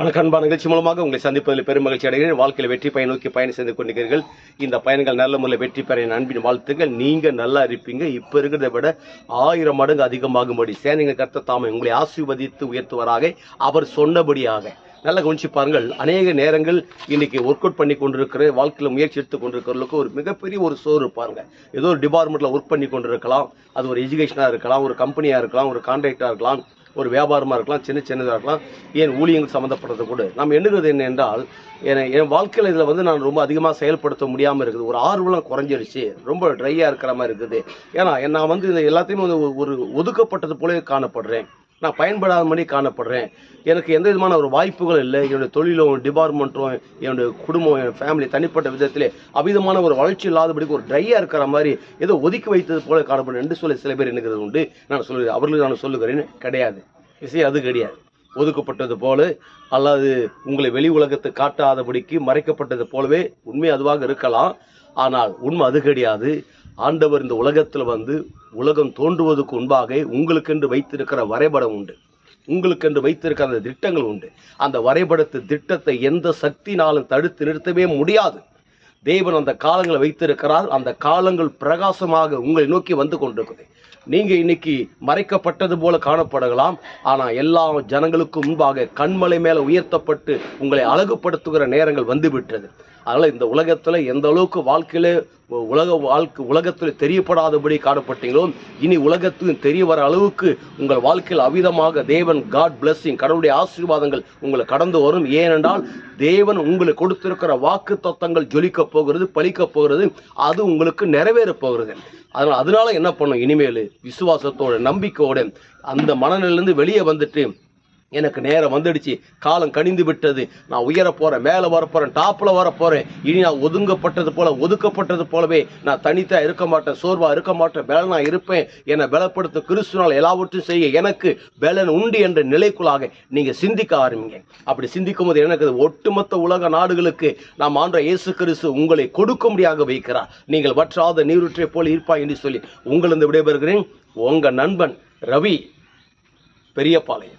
வணக்கம். அன்பா நிகழ்ச்சி மூலமாக உங்களை சந்திப்பதில் பெரும் மகிழ்ச்சி அடைகிறேன். வாழ்க்கையில் வெற்றி பயன் நோக்கி பயணம் செய்து கொண்டிருக்கிறீர்கள். இந்த பயணங்கள் நல்ல முறையில் வெற்றி பெற என் அன்பின் வாழ்த்துக்கள். நீங்கள் நல்லா இருப்பீங்க. இப்போ இருக்கிறத விட ஆயிரம் மடங்கு அதிகமாகும்படி சேனைகள் கர்த்த தாமே உங்களை ஆசீர்வதித்து உயர்த்துவராக அவர் சொன்னபடியாக. நல்லா கவனிச்சு பாருங்கள். அநேக நேரங்கள் இன்னைக்கு ஒர்க் அவுட் பண்ணி கொண்டிருக்கிற வாழ்க்கையில் முயற்சி எடுத்து கொண்டிருக்கிறவர்களுக்கு ஒரு மிகப்பெரிய ஒரு சோறு இருப்பாருங்க. ஏதோ ஒரு டிபார்ட்மெண்ட்டில் ஒர்க் பண்ணி கொண்டிருக்கலாம். அது ஒரு எஜுகேஷனாக இருக்கலாம் ஒரு கம்பெனியாக இருக்கலாம் ஒரு கான்ட்ராக்டாக இருக்கலாம். ஒரு வியாபாரமாக இருக்கலாம் சின்ன சின்னதாக இருக்கலாம் ஏன் ஊழியங்கள் சம்மந்தப்பட்டது கூட. நாம் எண்ணுகிறது என்ன என்றால் என என் வாழ்க்கையில் இதில் வந்து நான் ரொம்ப அதிகமாக செயல்படுத்த முடியாமல் இருக்குது. ஒரு ஆர்வலம் குறைஞ்சிருச்சு. ரொம்ப ட்ரையாக இருக்கிற மாதிரி இருக்குது. ஏன்னா நான் வந்து இது எல்லாத்தையுமே வந்து ஒரு- ஒரு ஒதுக்கப்பட்டது போல காணப்படுறேன். நான் பயன்படாத மாதிரி காணப்படுறேன். எனக்கு எந்த விதமான ஒரு வாய்ப்புகள் இல்லை. என்னுடைய தொழிலும் டிபார்ட்மெண்ட்டும் என்னுடைய குடும்பம் என் ஃபேமிலி தனிப்பட்ட விதத்திலே அவிதமான ஒரு வளர்ச்சி இல்லாதபடிக்கு ஒரு ட்ரையாக இருக்கிற மாதிரி ஏதோ ஒதுக்கி வைத்தது போல காணப்படும் என்று சொல்லி சில பேர் எண்ணுகிறது உண்டு. நான் சொல்லுகிறேன். அவர்களுக்கு நான் சொல்லுகிறேன். கிடையாது. விஷயம் அது கிடையாது. ஒதுக்கப்பட்டது போல அல்லது உங்களை வெளி உலகத்தை காட்டாதபடிக்கு மறைக்கப்பட்டது போலவே உண்மை அதுவாக இருக்கலாம். ஆனால் உண்மை அது கிடையாது. ஆண்டவர் இந்த உலகத்தில் வந்து உலகம் தோன்றுவதற்கு முன்பாக உங்களுக்கென்று வைத்திருக்கிற வரைபடம் உண்டு. உங்களுக்கென்று வைத்திருக்கிற அந்த திட்டங்கள் உண்டு. அந்த வரைபடத்து திட்டத்தை எந்த சக்தினாலும் தடுத்து நிறுத்தவே முடியாது. தேவன் அந்த காலங்களை வைத்திருக்கிறார். அந்த காலங்கள் பிரகாசமாக உங்களை நோக்கி வந்து கொண்டிருக்குது. நீங்க இன்னைக்கு மறைக்கப்பட்டது போல காணப்படலாம். ஆனா எல்லா ஜனங்களுக்கும் முன்பாக கண்மலை மேல உயர்த்தப்பட்டு உங்களை அழகுபடுத்துகிற நேரங்கள் வந்து விட்டது. அதனால் இந்த உலகத்தில் எந்த அளவுக்கு வாழ்க்கையில் உலக வாழ்க்கை உலகத்தில் தெரியப்படாதபடி காணப்பட்டீங்களோ இனி உலகத்துக்கும் தெரிய வர அளவுக்கு உங்கள் வாழ்க்கையில் அவிதமாக தேவன் காட் பிளஸ்ஸிங் கடவுளுடைய ஆசீர்வாதங்கள் உங்களை கடந்து வரும். ஏனென்றால் தேவன் உங்களுக்கு கொடுத்திருக்கிற வாக்கு தத்தங்கள் ஜொலிக்க போகிறது பழிக்கப் போகிறது அது உங்களுக்கு நிறைவேற போகிறது. அதனால் அதனால என்ன பண்ணும் இனிமேல் விசுவாசத்தோட நம்பிக்கையோட அந்த மனநிலையிலிருந்து வெளியே வந்துட்டு எனக்கு நேரம் வந்துடுச்சு. காலம் கனிந்து விட்டது. நான் உயர போகிறேன் மேலே வர டாப்பில் வரப்போகிறேன் வர இனி நான் ஒதுங்கப்பட்டது போல ஒதுக்கப்பட்டது போலவே நான் தனித்தா இருக்க மாட்டேன் சோர்வாக இருக்க மாட்டேன் பலனாக இருப்பேன். என்னை பலப்படுத்த கிறிஸ்துனால் எல்லாவற்றையும் செய்ய எனக்கு பலன் உண்டு என்ற நிலைக்குள்ளாக நீங்கள் சிந்திக்க ஆரம்பிங்க. அப்படி சிந்திக்கும் போது எனக்கு ஒட்டுமொத்த உலக நாடுகளுக்கு நாம் ஆண்ட இயேசு கிறிஸ்து உங்களை கொடுக்கும்படியாக வைக்கிறார். நீங்கள் வற்றாத நீருற்றை போல் இருப்பாய் என்று சொல்லி உங்களிருந்து விடைபெறுகிறேன். உங்கள் நண்பன் ரவி பெரியபாளையம்